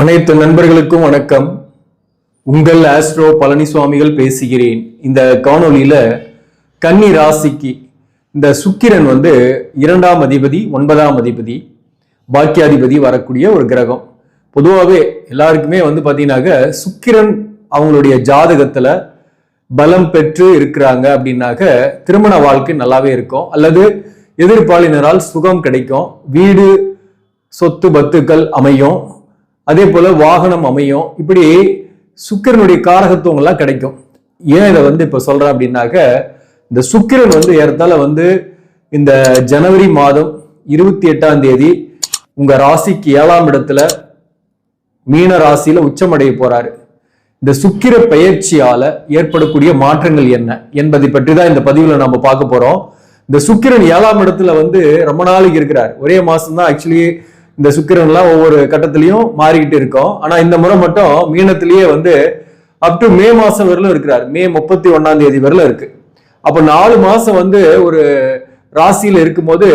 அனைத்து நண்பர்களுக்கும் வணக்கம். உங்கள் ஆஸ்ட்ரோ பழனிசுவாமிகள் பேசுகிறேன். இந்த காணொளியில கன்னி ராசிக்கு இந்த சுக்கிரன் வந்து இரண்டாம் அதிபதி ஒன்பதாம் அதிபதி பாக்கியாதிபதி வரக்கூடிய ஒரு கிரகம். பொதுவாகவே எல்லாருக்குமே வந்து பார்த்தீங்கன்னாக்க சுக்கிரன் அவங்களுடைய ஜாதகத்தில் பலம் பெற்று இருக்கிறாங்க அப்படின்னாக்க திருமண வாழ்க்கை நல்லாவே இருக்கும். அல்லது எதிர்ப்பாளினரால் சுகம் கிடைக்கும். வீடு சொத்து பத்துக்கள் அமையும். அதே போல் வாகனம் அமையும். இப்படி சுக்கிரனுடைய காரகத்துவங்கள்லாம் கிடைக்கும். ஏன் இதை வந்து இப்போ சொல்கிறேன் அப்படின்னாக்க இந்த சுக்கிரன் வந்து ஏறத்தால வந்து இந்த ஜனவரி மாதம் இருபத்தி எட்டாம் தேதி உங்கள் ராசிக்கு ஏழாம் இடத்துல மீன ராசியில் உச்சமடைய போகிறாரு இந்த சுக்கிர பயிற்சியால் ஏற்படக்கூடிய மாற்றங்கள் என்ன என்பதை பற்றி தான் இந்த பதிவில் நம்ம பார்க்க போகிறோம் இந்த சுக்கிரன் ஏழாம் இடத்துல வந்து ரொம்ப நாளைக்கு இருக்கிறார். ஒரே மாதம் தான் ஆக்சுவலி இந்த சுக்கிரன்லாம் ஒவ்வொரு கட்டத்திலையும் மாறிக்கிட்டு இருக்கோம். ஆனா இந்த முறை மட்டும் மீனத்திலேயே வந்து அப் டு மே மாசம் வரலும் இருக்கிறார். மே முப்பத்தி ஒன்னாம் தேதி வரலும் இருக்கு. அப்ப நாலு மாசம் வந்து ஒரு ராசியில இருக்கும்போது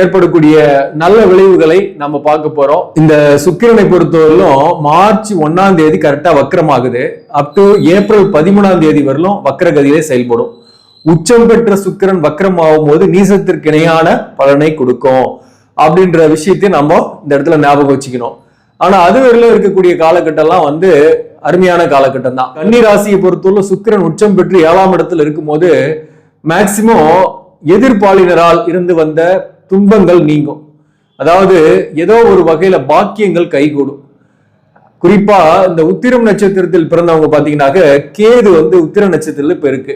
ஏற்படக்கூடிய நல்ல விளைவுகளை நம்ம பார்க்க போறோம். இந்த சுக்கிரனை பொறுத்தவரையிலும் மார்ச் ஒன்னாம் தேதி கரெக்டா வக்கரமாகுது. அப் டு ஏப்ரல் பதிமூணாம் தேதி வரலும் வக்கரகதியிலே செயல்படும். உச்சம் பெற்ற சுக்கிரன் வக்கரம் ஆகும் போது நீசத்திற்கு இணையான பலனை கொடுக்கும். அப்படின்ற விஷயத்தையும் நம்ம இந்த இடத்துல ஞாபகம் வச்சுக்கணும். ஆனா அது வரையில இருக்கக்கூடிய காலகட்டம்லாம் வந்து அருமையான காலகட்டம் தான். கன்னி ராசியை பொறுத்தவரை சுக்கிரன் உச்சம் பெற்று ஏழாம் இடத்துல இருக்கும்போது மேக்சிமம் எதிர்பாலினரால் இருந்து வந்த துன்பங்கள் நீங்கும். அதாவது ஏதோ ஒரு வகையில பாக்கியங்கள் கைகூடும். குறிப்பா இந்த உத்திரம் நட்சத்திரத்தில் பிறந்தவங்க பாத்தீங்கன்னாக்க கேது வந்து உத்திர நட்சத்திரத்துல இப்ப இருக்கு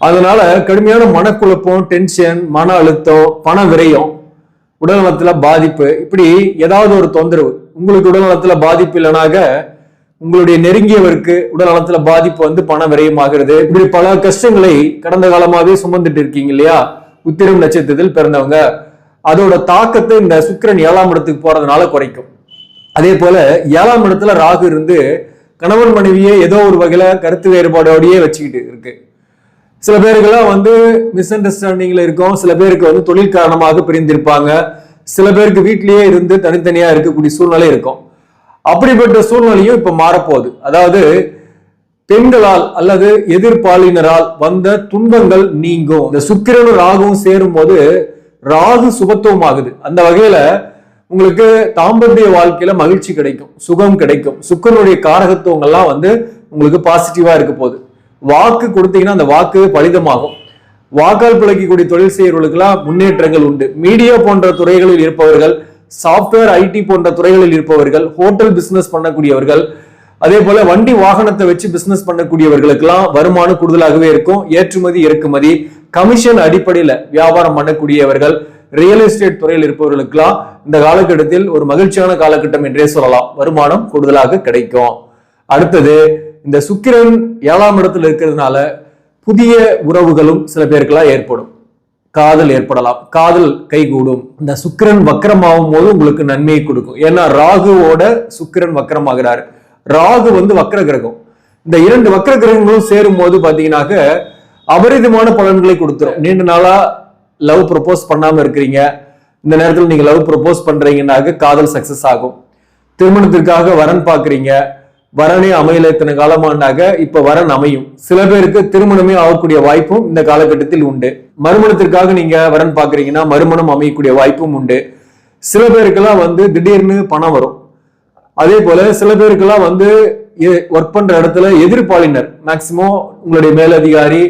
அதனால கடுமையான மனக்குழப்பம் டென்ஷன் மன அழுத்தம் பண விரயம் உடல்நலத்துல பாதிப்பு இப்படி ஏதாவது ஒரு தொந்தரவு உங்களுக்கு உடல்நலத்துல பாதிப்பு இல்லைனாக உங்களுடைய நெருங்கியவருக்கு உடல்நலத்துல பாதிப்பு வந்து பண விரயமாகிறது. இப்படி பல கஷ்டங்களை கடந்த காலமாவே சுமந்துட்டு இருக்கீங்க இல்லையா? உத்திரம் நட்சத்திரத்தில் பிறந்தவங்க. அதோட தாக்கத்தை இந்த சுக்கிரன் ஏழாம் இடத்துக்கு போறதுனால குறைக்கும். அதே போல ஏழாம் இடத்துல ராகு இருந்து கணவன் மனைவியே ஏதோ ஒரு வகையில கருத்து வேறுபாடோடையே வச்சுக்கிட்டு இருக்கு. சில பேருக்கெல்லாம் வந்து மிஸ் அண்டர்ஸ்டாண்டிங்ல இருக்கும். சில பேருக்கு வந்து தொழில் காரணமாக பிரிந்திருப்பாங்க. சில பேருக்கு வீட்லயே இருந்து தனித்தனியா இருக்கக்கூடிய சூழ்நிலை இருக்கும். அப்படிப்பட்ட சூழ்நிலையும் இப்ப மாறப்போகுது. அதாவது பெண்களால் அல்லது எதிர்பாலினரால் வந்த துன்பங்கள் நீங்கும். இந்த சுக்கிரனும் ராகுவும் சேரும் போது ராகு சுபத்துவம் ஆகுது அந்த வகையில உங்களுக்கு தாம்பத்திய வாழ்க்கையில மகிழ்ச்சி கிடைக்கும். சுகம் கிடைக்கும். சுக்கரனுடைய காரகத்துவங்கள்லாம் வந்து உங்களுக்கு பாசிட்டிவா இருக்க போகுது. வாக்கு கொடுத்தீங்கன்னா அந்த வாக்கு பலிதமாகும். வாக்கால் பிழைக்கக்கூடிய தொழில் செய்யறவர்களுக்கெல்லாம் முன்னேற்றங்கள் உண்டு. மீடியா போன்ற துறைகளில் இருப்பவர்கள் சாஃப்ட்வேர் ஐடி போன்ற துறைகளில் இருப்பவர்கள் ஹோட்டல் பிசினஸ் பண்ணக்கூடியவர்கள் அதே போல வண்டி வாகனத்தை வச்சு பிசினஸ் பண்ணக்கூடியவர்களுக்கெல்லாம் வருமானம் கூடுதலாகவே இருக்கும். ஏற்றுமதி இறக்குமதி கமிஷன் அடிப்படையில வியாபாரம் பண்ணக்கூடியவர்கள் ரியல் எஸ்டேட் துறையில் இருப்பவர்களுக்கெல்லாம் இந்த காலகட்டத்தில் ஒரு மகிழ்ச்சியான காலகட்டம் என்றே சொல்லலாம். வருமானம் கூடுதலாக கிடைக்கும். அடுத்தது இந்த சுக்கிரன் ஏழாம் இடத்துல இருக்கிறதுனால புதிய உறவுகளும் சில பேருக்கெல்லாம் ஏற்படும். காதல் ஏற்படலாம். காதல் கைகூடும். இந்த சுக்கிரன் வக்கரமாகும் போது உங்களுக்கு நன்மையை கொடுக்கும். ஏன்னா ராகுவோட சுக்கிரன் வக்கரமாகிறாரு. ராகு வந்து வக்கர கிரகம். இந்த இரண்டு வக்கர கிரகங்களும் சேரும் போது பாத்தீங்கன்னாக்க அபரிதமான பலன்களை கொடுத்துரும். நீண்ட நாளா லவ் ப்ரப்போஸ் பண்ணாம இருக்கிறீங்க. இந்த நேரத்தில் நீங்க லவ் ப்ரப்போஸ் பண்றீங்கன்னாக்க காதல் சக்சஸ் ஆகும். திருமணத்திற்காக வரன் பாக்குறீங்க. வரனே அமையல இத்தனை காலமாண்டாக இப்ப வரன் அமையும். சில பேருக்கு திருமணமே ஆகக்கூடிய வாய்ப்பும் இந்த காலகட்டத்தில் உண்டு. மறுமணத்திற்காக நீங்க வரன் பாக்குறீங்கன்னா மறுமணம் அமையக்கூடிய வாய்ப்பும் உண்டு. சில பேருக்கெல்லாம் வந்து திடீர்னு பணம் வரும். அதே போல சில பேருக்கெல்லாம் வந்து ஒர்க் பண்ற இடத்துல எதிர்ப்பாளினர் மேக்சிமம் உங்களுடைய மேலதிகாரி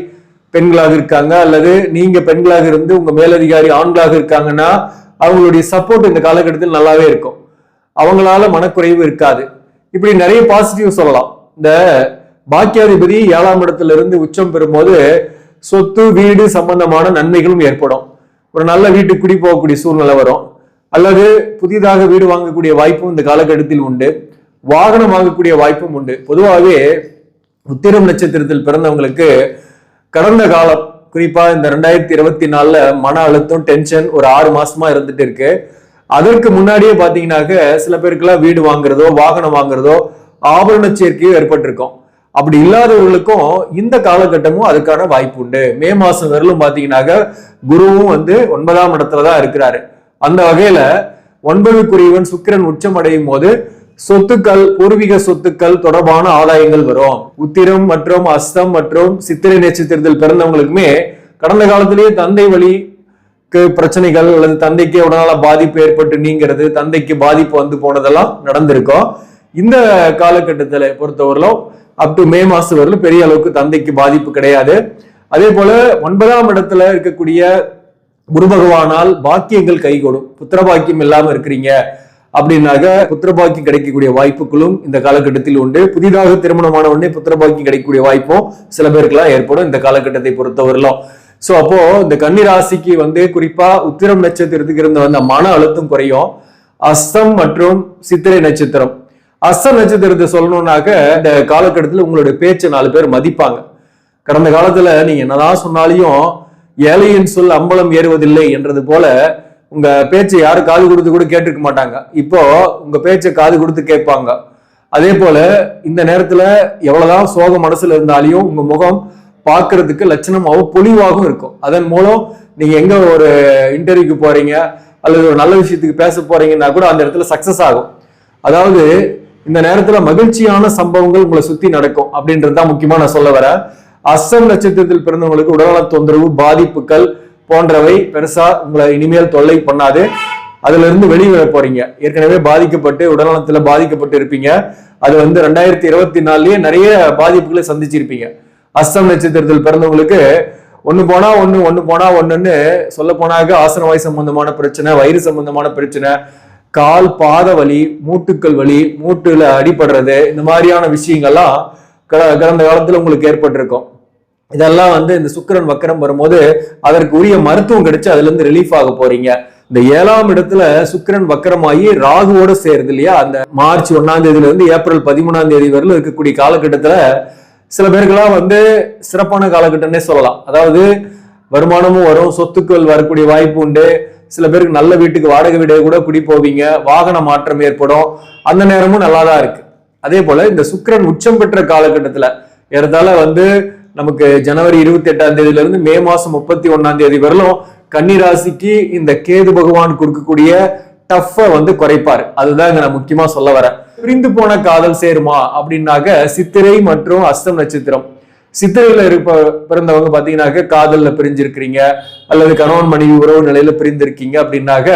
பெண்களாக இருக்காங்க அல்லது நீங்க பெண்களாக இருந்து உங்க மேலதிகாரி ஆண்களாக இருக்காங்கன்னா அவங்களுடைய சப்போர்ட் இந்த காலகட்டத்தில் நல்லாவே இருக்கும். அவங்களால மனக்குறைவு இருக்காது. இப்படி நிறைய பாசிட்டிவ் சொல்லலாம். இந்த பாக்கியாதிபதி ஏழாம் இடத்துல இருந்து உச்சம் பெறும்போது சொத்து வீடு சம்பந்தமான நன்மைகளும் ஏற்படும். ஒரு நல்ல வீட்டுக்கு குடி போகக்கூடிய சூழ்நிலை வரும். அல்லது புதிதாக வீடு வாங்கக்கூடிய வாய்ப்பும் இந்த காலகட்டத்தில் உண்டு. வாகனம் வாங்கக்கூடிய வாய்ப்பும் உண்டு. பொதுவாகவே உத்திரம் நட்சத்திரத்தில் பிறந்தவங்களுக்கு கடந்த காலம் குறிப்பா இந்த ரெண்டாயிரத்தி இருபத்தி நாலுல மன அழுத்தம் டென்ஷன் ஒரு ஆறு மாசமா இருந்துட்டு இருக்கு. அதற்கு முன்னாடியே பாத்தீங்கன்னாக்க சில பேருக்குலாம் வீடு வாங்குறதோ வாகனம் வாங்குறதோ ஆபரண சேர்க்கையோ ஏற்பட்டிருக்கும். அப்படி இல்லாதவர்களுக்கும் இந்த காலகட்டமும் அதுக்கான வாய்ப்பு உண்டு. மே மாசம் வரலும் பாத்தீங்கன்னாக்க குருவும் வந்து ஒன்பதாம் இடத்துல தான் இருக்கிறாரு. அந்த வகையில ஒன்பதுக்குரியவன் சுக்கிரன் உச்சம் அடையும் போது சொத்துக்கள் பூர்வீக சொத்துக்கள் தொடர்பான ஆதாயங்கள் வரும். உத்திரம் மற்றும் அஸ்தம் மற்றும் சித்திரை நட்சத்திரத்தில் பிறந்தவங்களுக்குமே கடந்த காலத்திலேயே தந்தை வழி பிரச்சனைகள் அல்லது தந்தைக்கு உடனால பாதிப்பு ஏற்பட்டு நீங்கிறது தந்தைக்கு பாதிப்பு வந்து போனதெல்லாம் நடந்திருக்கும். இந்த காலகட்டத்தில் பொறுத்தவரையிலும் அப் டு மே மாசம் வரலும் பெரிய அளவுக்கு தந்தைக்கு பாதிப்பு கிடையாது. அதே போல ஒன்பதாம் இடத்துல இருக்கக்கூடிய குரு பகவானால் பாக்கியங்கள் கைகூடும். புத்திர பாக்கியம் இல்லாம இருக்கிறீங்க அப்படின்னாக்க புத்திர பாக்கியம் கிடைக்கக்கூடிய வாய்ப்புகளும் இந்த காலகட்டத்தில் உண்டு. புதிதாக திருமணமான உடனே புத்திர பாக்கியம் கிடைக்கக்கூடிய வாய்ப்பும் சில பேருக்குலாம் ஏற்படும் இந்த காலகட்டத்தை பொறுத்தவரையிலும் சோ அப்போ இந்த கன்னி ராசிக்கு வந்து குறிப்பா உத்திரம் நட்சத்திரத்துக்கு இருந்த அந்த மன அழுத்தம் குறையும். அஸ்தம் மற்றும் சித்திரை நட்சத்திரம். அஸ்தம் நட்சத்திரத்தை சொல்லணும்னாக்க இந்த காலகட்டத்தில் உங்களுடைய பேச்சை நாலு பேர் மதிப்பாங்க. கடந்த காலத்துல நீங்க என்னதான் சொன்னாலையும் ஏழையின் சொல் அம்பலம் ஏறுவதில்லை என்றது போல உங்க பேச்சை யாரும் காது கொடுத்து கூட கேட்டிருக்க மாட்டாங்க. இப்போ உங்க பேச்சை காது கொடுத்து கேட்பாங்க. அதே போல இந்த நேரத்துல எவ்வளவுதான் சோக மனசுல இருந்தாலையும் உங்க முகம் பார்க்கறதுக்கு லட்சணமாகவும் பொலிவாகவும் இருக்கும். அதன் மூலம் நீங்கள் எங்கே ஒரு இன்டர்வியூக்கு போகிறீங்க அல்லது ஒரு நல்ல விஷயத்துக்கு பேச போகிறீங்கன்னா கூட அந்த இடத்துல சக்ஸஸ் ஆகும். அதாவது இந்த நேரத்தில் மகிழ்ச்சியான சம்பவங்கள் உங்களை சுற்றி நடக்கும் அப்படின்றது தான் முக்கியமாக நான் சொல்ல வரேன். அஸ்ஸம் நட்சத்திரத்தில் பிறந்தவங்களுக்கு உடல்நல தொந்தரவு பாதிப்புகள் போன்றவை பெருசா உங்களை இனிமேல் தொல்லை பண்ணாது. அதுல இருந்து வெளியே வர போறீங்க. ஏற்கனவே பாதிக்கப்பட்டு உடல்நலத்துல பாதிக்கப்பட்டு இருப்பீங்க அது வந்து ரெண்டாயிரத்தி இருபத்தி நாலுலயே நிறைய பாதிப்புகளை சந்திச்சிருப்பீங்க. அஸ்தம் நட்சத்திரத்தில் பிறந்தவங்களுக்கு ஒண்ணு போனா ஒண்ணு ஒண்ணு போனா ஒண்ணுன்னு சொல்ல போனாக்க ஆசனவாய் சம்பந்தமான பிரச்சனை வயிறு சம்பந்தமான பிரச்சனை கால் பாத வலி மூட்டுக்கள் வலி மூட்டுல அடிபடுறது இந்த மாதிரியான விஷயங்கள்லாம் கட- கடந்த காலத்துல உங்களுக்கு ஏற்பட்டிருக்கும். இதெல்லாம் வந்து இந்த சுக்கிரன் வக்கரம் வரும்போது அதற்கு உரிய மருத்துவம் கிடைச்சு அதுல இருந்து ரிலீஃப் ஆக போறீங்க. இந்த ஏழாம் இடத்துல சுக்கரன் வக்கரமாகி ராகுவோட சேருது இல்லையா? அந்த மார்ச் ஒன்னாம் தேதியில இருந்து ஏப்ரல் பதிமூணாம் தேதி வரையிலும் இருக்கக்கூடிய காலகட்டத்துல சில பேருக்கெல்லாம் வந்து சிறப்பான காலகட்டம்னே சொல்லலாம். அதாவது வருமானமும் வரும் சொத்துக்கள் வரக்கூடிய வாய்ப்பு உண்டு. சில பேருக்கு நல்ல வீட்டுக்கு வாடகை வீடு கூட குடி போவீங்க வாகன மாற்றம் ஏற்படும். அந்த நேரமும் நல்லா தான் இருக்கு. அதே போல இந்த சுக்கரன் உச்சம் பெற்ற காலகட்டத்துல ஏறத்தாழ வந்து நமக்கு ஜனவரி இருபத்தி எட்டாம் தேதியில இருந்து மே மாசம் முப்பத்தி ஒன்னாம் தேதி வரலும் கன்னிராசிக்கு இந்த கேது பகவான் கொடுக்கக்கூடிய டஃப்பை வந்து குறைப்பார். அதுதான் இங்க நான் முக்கியமா சொல்ல வரேன். பிரிந்து போன காதல் சேருமா? அப்படின்னாக்க சித்திரை மற்றும் அஸ்தம் நட்சத்திரம். சித்திரையில இருப்ப பிறந்தவங்க பாத்தீங்கன்னாக்க காதல்ல பிரிஞ்சிருக்கிறீங்க. அல்லது கணவன் மனைவி உறவு நிலையில பிரிந்திருக்கீங்க அப்படின்னாக்க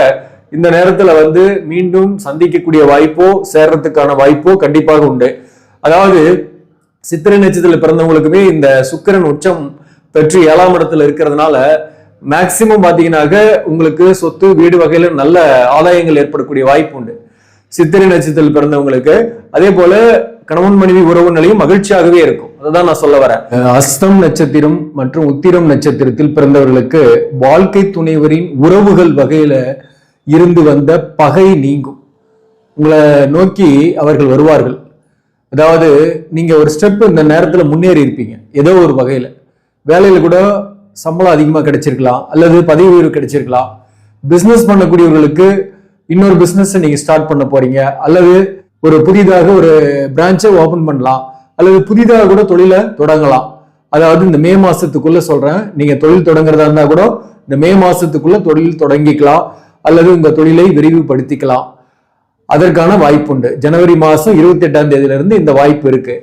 இந்த நேரத்துல வந்து மீண்டும் சந்திக்கக்கூடிய வாய்ப்போ சேர்றதுக்கான வாய்ப்போ கண்டிப்பாக உண்டு. அதாவது சித்திரை நட்சத்திரத்தில் பிறந்தவங்களுக்குமே இந்த சுக்கிரன் உச்சம் பெற்று ஏழாம் இடத்துல இருக்கிறதுனால மேக்சிமம் பார்த்தீங்கன்னாக்க உங்களுக்கு சொத்து வீடு வகையில் நல்ல ஆதாயங்கள் ஏற்படக்கூடிய வாய்ப்பு உண்டு. சித்திரை நட்சத்திரத்தில் பிறந்தவங்களுக்கு. அதே போல கணவன் மனைவி உறவு நிலையும் மகிழ்ச்சியாகவே இருக்கும். அதுதான் நான் சொல்ல வரேன். அஸ்தம் நட்சத்திரம் மற்றும் உத்திரம் நட்சத்திரத்தில் பிறந்தவர்களுக்கு வாழ்க்கை துணைவரின் உறவுகள் வகையில இருந்து வந்த பகை நீங்கும். உங்களை நோக்கி அவர்கள் வருவார்கள். அதாவது நீங்க ஒரு ஸ்டெப் இந்த நேரத்துல முன்னேறி இருப்பீங்க ஏதோ ஒரு வகையில. வேலையில கூட சம்பளம் அதிகமாக கிடைச்சிருக்கலாம் அல்லது பதவி உயர்வு கிடைச்சிருக்கலாம். பிஸ்னஸ் பண்ணக்கூடியவர்களுக்கு இன்னொரு பிஸ்னஸை நீங்கள் ஸ்டார்ட் பண்ண போறீங்க அல்லது ஒரு புதிதாக ஒரு பிரான்ச்சை ஓபன் பண்ணலாம் அல்லது புதிதாக கூட தொழிலை தொடங்கலாம். அதாவது இந்த மே மாசத்துக்குள்ள சொல்றேன் நீங்க தொழில் தொடங்குறதா இருந்தா கூட இந்த மே மாசத்துக்குள்ள தொழில் தொடங்கிக்கலாம் அல்லது உங்க தொழிலை விரிவுபடுத்திக்கலாம். அதற்கான வாய்ப்பு உண்டு. ஜனவரி மாசம் இருபத்தி எட்டாம் தேதியில இருந்து இந்த வாய்ப்பு இருக்கு.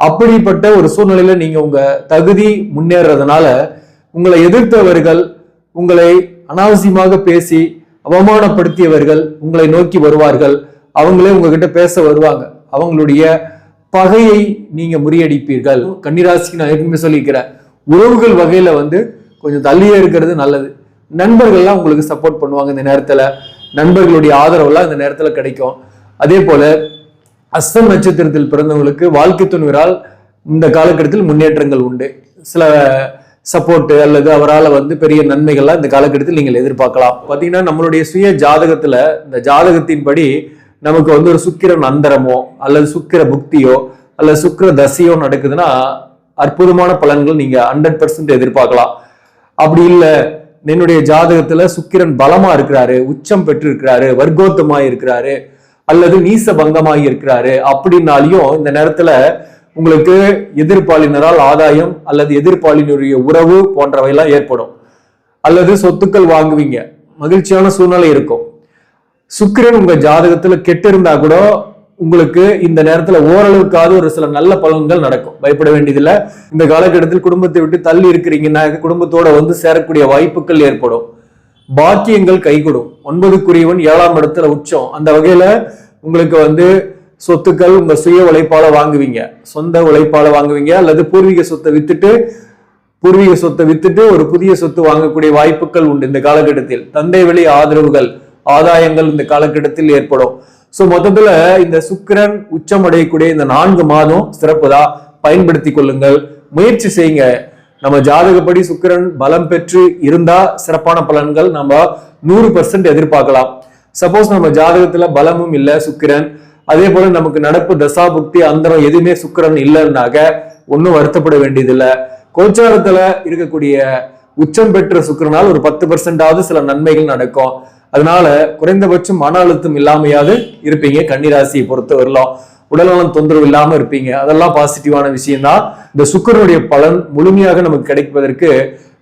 அப்படிப்பட்ட ஒரு சூழ்நிலையில நீங்க உங்க தகுதி முன்னேறதுனால உங்களை எதிர்த்தவர்கள் உங்களை அனாவசியமாக பேசி அவமானப்படுத்தியவர்கள் உங்களை நோக்கி வருவார்கள். அவங்களே உங்ககிட்ட பேச வருவாங்க. அவங்களுடைய பகையை நீங்க முறியடிப்பீர்கள். கன்னிராசிக்கு நான் எப்பவுமே சொல்லிக்கிறேன் உறவுகள் வகையில வந்து கொஞ்சம் தள்ளியே இருக்கிறது நல்லது. நண்பர்கள்லாம் உங்களுக்கு சப்போர்ட் பண்ணுவாங்க இந்த நேரத்துல. நண்பர்களுடைய ஆதரவுலாம் இந்த நேரத்துல கிடைக்கும். அதே போல அஸ்தம் நட்சத்திரத்தில் பிறந்தவங்களுக்கு வாழ்க்கை துணிவரால் இந்த காலகட்டத்தில் முன்னேற்றங்கள் உண்டு. சில சப்போர்ட்டு அல்லது அவரால் வந்து பெரிய நன்மைகள்லாம் இந்த காலகட்டத்தில் நீங்கள் எதிர்பார்க்கலாம். பார்த்தீங்கன்னா நம்மளுடைய சுய ஜாதகத்தில் இந்த ஜாதகத்தின்படி நமக்கு வந்து ஒரு சுக்கிரன் அந்தரமோ அல்லது சுக்கிர புக்தியோ அல்லது சுக்கிர தசையோ நடக்குதுன்னா அற்புதமான பலன்கள் நீங்கள் ஹண்ட்ரட் பர்சன்ட் எதிர்பார்க்கலாம். அப்படி இல்லை என்னுடைய ஜாதகத்துல சுக்கிரன் பலமா இருக்கிறாரு உச்சம் பெற்று இருக்கிறாரு வர்க்கோத்தமாய் இருக்கிறாரு அல்லது நீச பங்கமாகி இருக்கிறாரு அப்படின்னாலையும் இந்த நேரத்துல உங்களுக்கு எதிர்ப்பாளினரால் ஆதாயம் அல்லது எதிர்ப்பாளினுடைய உறவு போன்றவையெல்லாம் ஏற்படும். அல்லது சொத்துக்கள் வாங்குவீங்க. மகிழ்ச்சியான சூழ்நிலை இருக்கும். சுக்கிரன் உங்க ஜாதகத்துல கெட்டு இருந்தா கூட உங்களுக்கு இந்த நேரத்துல ஓரளவுக்காவது ஒரு சில நல்ல பலன்கள் நடக்கும். பயப்பட வேண்டியதில்லை. இந்த காலகட்டத்தில் குடும்பத்தை விட்டு தள்ளி இருக்கிறீங்கன்னா குடும்பத்தோட வந்து சேரக்கூடிய வாய்ப்புகள் ஏற்படும். பாக்கியங்கள் கைகூடும். ஒன்பதுக்குரியவன் ஏழாம் இடத்துல உச்சம். அந்த வகையில உங்களுக்கு வந்து சொத்துக்கள் உங்க சுய உழைப்பால வாங்குவீங்க. சொந்த உழைப்பால வாங்குவீங்க அல்லது பூர்வீக சொத்தை வித்துட்டு பூர்வீக சொத்தை வித்துட்டு ஒரு புதிய சொத்து வாங்கக்கூடிய வாய்ப்புகள் உண்டு இந்த காலகட்டத்தில். தந்தை வழி ஆதரவுகள் ஆதாயங்கள் இந்த காலகட்டத்தில் ஏற்படும். சோ மொத்தத்துல இந்த சுக்கிரன் உச்சம் அடையக்கூடிய இந்த நான்கு மாதம் சிறப்புதா பயன்படுத்தி கொள்ளுங்கள். முயற்சி செய்யுங்க. நம்ம ஜாதகப்படி சுக்கிரன் பலம் பெற்று இருந்தா சிறப்பான பலன்கள் நம்ம நூறு பர்சன்ட் எதிர்பார்க்கலாம். சப்போஸ் நம்ம ஜாதகத்துல பலமும் இல்லை சுக்கிரன். அதே போல நமக்கு நடப்பு தசா புக்தி அந்தரம் எதுவுமே சுக்கிரன் இல்லைன்னாக்க ஒன்றும் வருத்தப்பட வேண்டியதில்லை. கோச்சாரத்துல இருக்கக்கூடிய உச்சம் பெற்ற சுக்கிரனால் ஒரு பத்து பர்சன்டாவது சில நன்மைகள் நடக்கும். அதனால குறைந்தபட்சம் மன அழுத்தம் இல்லாமையாவது இருப்பீங்க. கன்னிராசியை பொறுத்த வரலாம் உடல்நலம் தொந்தரவு இல்லாம இருப்பீங்க. அதெல்லாம் பாசிட்டிவான விஷயம்தான். இந்த சுக்கரனுடைய பலன் முழுமையாக நமக்கு கிடைப்பதற்கு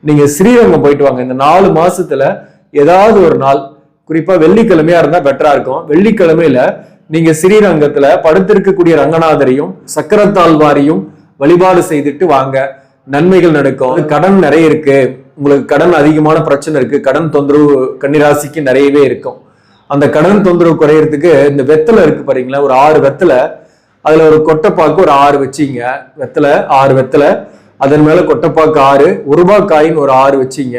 நீங்க ஸ்ரீரங்கம் போயிட்டு வாங்க. இந்த நாலு மாசத்துல ஏதாவது ஒரு நாள் குறிப்பா வெள்ளிக்கிழமையா இருந்தா பெட்டரா இருக்கும். வெள்ளிக்கிழமையில நீங்க ஸ்ரீரங்கத்துல படுத்திருக்கக்கூடிய ரங்கநாதரையும் சக்கரத்தாழ்வாரையும் வழிபாடு செய்துட்டு வாங்க. நன்மைகள் நடக்கும். கடன் நிறைய இருக்கு. உங்களுக்கு கடன் அதிகமான பிரச்சனை இருக்கு. கடன் தொந்தரவு கன்னிராசிக்கு நிறையவே இருக்கும். அந்த கடன் தொந்தரவு குறையறதுக்கு இந்த வெத்தலை இருக்கு பாருங்களா ஒரு ஆறு வெத்தலை. அதுல ஒரு கொட்டைப்பாக்கு ஒரு ஆறு வச்சிங்க. வெத்தலை ஆறு வெத்தலை. அதன் மேல கொட்டைப்பாக்கு ஆறு. ஒரு ரூபாய் காயின் ஒரு ஆறு வச்சிங்க.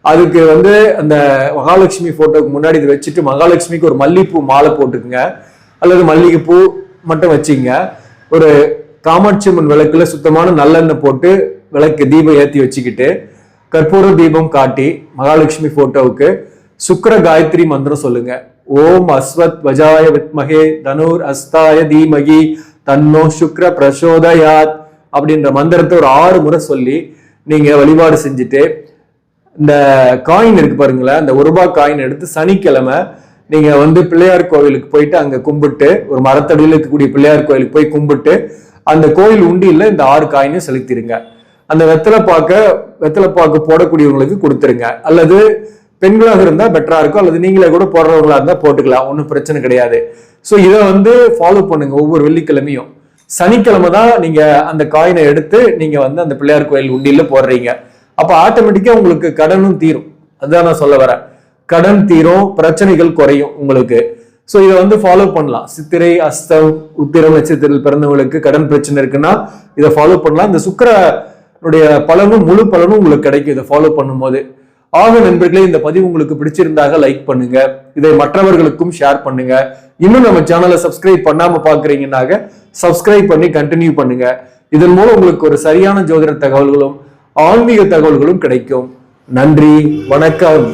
அதுக்கு வந்து அந்த மகாலட்சுமி போட்டோக்கு முன்னாடி இதை வச்சுட்டு மகாலட்சுமிக்கு ஒரு மல்லிப்பூ மாலை போட்டுக்குங்க. அல்லது மல்லிகைப்பூ மட்டும் வச்சிங்க. ஒரு காமாட்சி அம்மன் விளக்குல சுத்தமான நல்லெண்ணெய் போட்டு விளக்கு தீபம் ஏற்றி வச்சுக்கிட்டு கற்பூர தீபம் காட்டி மகாலட்சுமி போட்டோவுக்கு சுக்கர காயத்ரி மந்திரம் சொல்லுங்க. ஓம் அஸ்வத் வஜாய வித்மகே தனுர் அஸ்தாய தீமகி தன்னோ சுக்ர பிரசோதயாத் அப்படின்ற மந்திரத்தை ஒரு ஆறு முறை சொல்லி நீங்க வழிபாடு செஞ்சுட்டு இந்த காயின் இருக்கு பாருங்களேன் இந்த ஒரு ரூபாய் காயின் எடுத்து சனிக்கிழமை நீங்க வந்து பிள்ளையார் கோவிலுக்கு போயிட்டு அங்க கும்பிட்டு ஒரு மரத்தடியில் இருக்கக்கூடிய பிள்ளையார் கோயிலுக்கு போய் கும்பிட்டு அந்த கோயில் உண்டியில் இந்த ஆறு காயினும் செலுத்திடுங்க அந்த வெத்தலை பாக்க வெத்தலை பாக்கு போடக்கூடியவங்களுக்கு கொடுத்துருங்க. அல்லது பெண்களாக இருந்தால் பெட்டரா இருக்கும் அல்லது நீங்களே கூட போடுறவங்களா இருந்தால் போட்டுக்கலாம் ஒன்றும் பிரச்சனை கிடையாது. ஸோ இதை வந்து ஃபாலோ பண்ணுங்க ஒவ்வொரு வெள்ளிக்கிழமையும். சனிக்கிழமை தான் நீங்க அந்த காயினை எடுத்து நீங்க வந்து அந்த பிள்ளையார் கோயில் உண்டியில் போடுறீங்க. அப்போ ஆட்டோமேட்டிக்காக உங்களுக்கு கடனும் தீரும். அதுதான் நான் சொல்ல வரேன். கடன் தீரும் பிரச்சனைகள் குறையும் உங்களுக்கு. ஸோ இதை வந்து ஃபாலோ பண்ணலாம். சித்திரை அஸ்தம் உத்திரம் நட்சத்திரத்தில் பிறந்தவங்களுக்கு கடன் பிரச்சனை இருக்குன்னா இதை ஃபாலோ பண்ணலாம். இந்த சுக்கரனுடைய பலனும் முழு பலனும் உங்களுக்கு கிடைக்கும். இதை ஃபாலோ பண்ணும்போது. ஆக நண்பர்களே இந்த பதிவு உங்களுக்கு பிடிச்சிருந்தாக லைக் பண்ணுங்க. இதை மற்றவர்களுக்கும் ஷேர் பண்ணுங்க. இன்னும் நம்ம சேனலை சப்ஸ்கிரைப் பண்ணாம பாக்குறீங்கன்னாக சப்ஸ்கிரைப் பண்ணி கண்டினியூ பண்ணுங்க. இதன் மூலம் உங்களுக்கு ஒரு சரியான ஜோதிட தகவல்களும் ஆன்மீக தகவல்களும் கிடைக்கும். நன்றி வணக்கம்.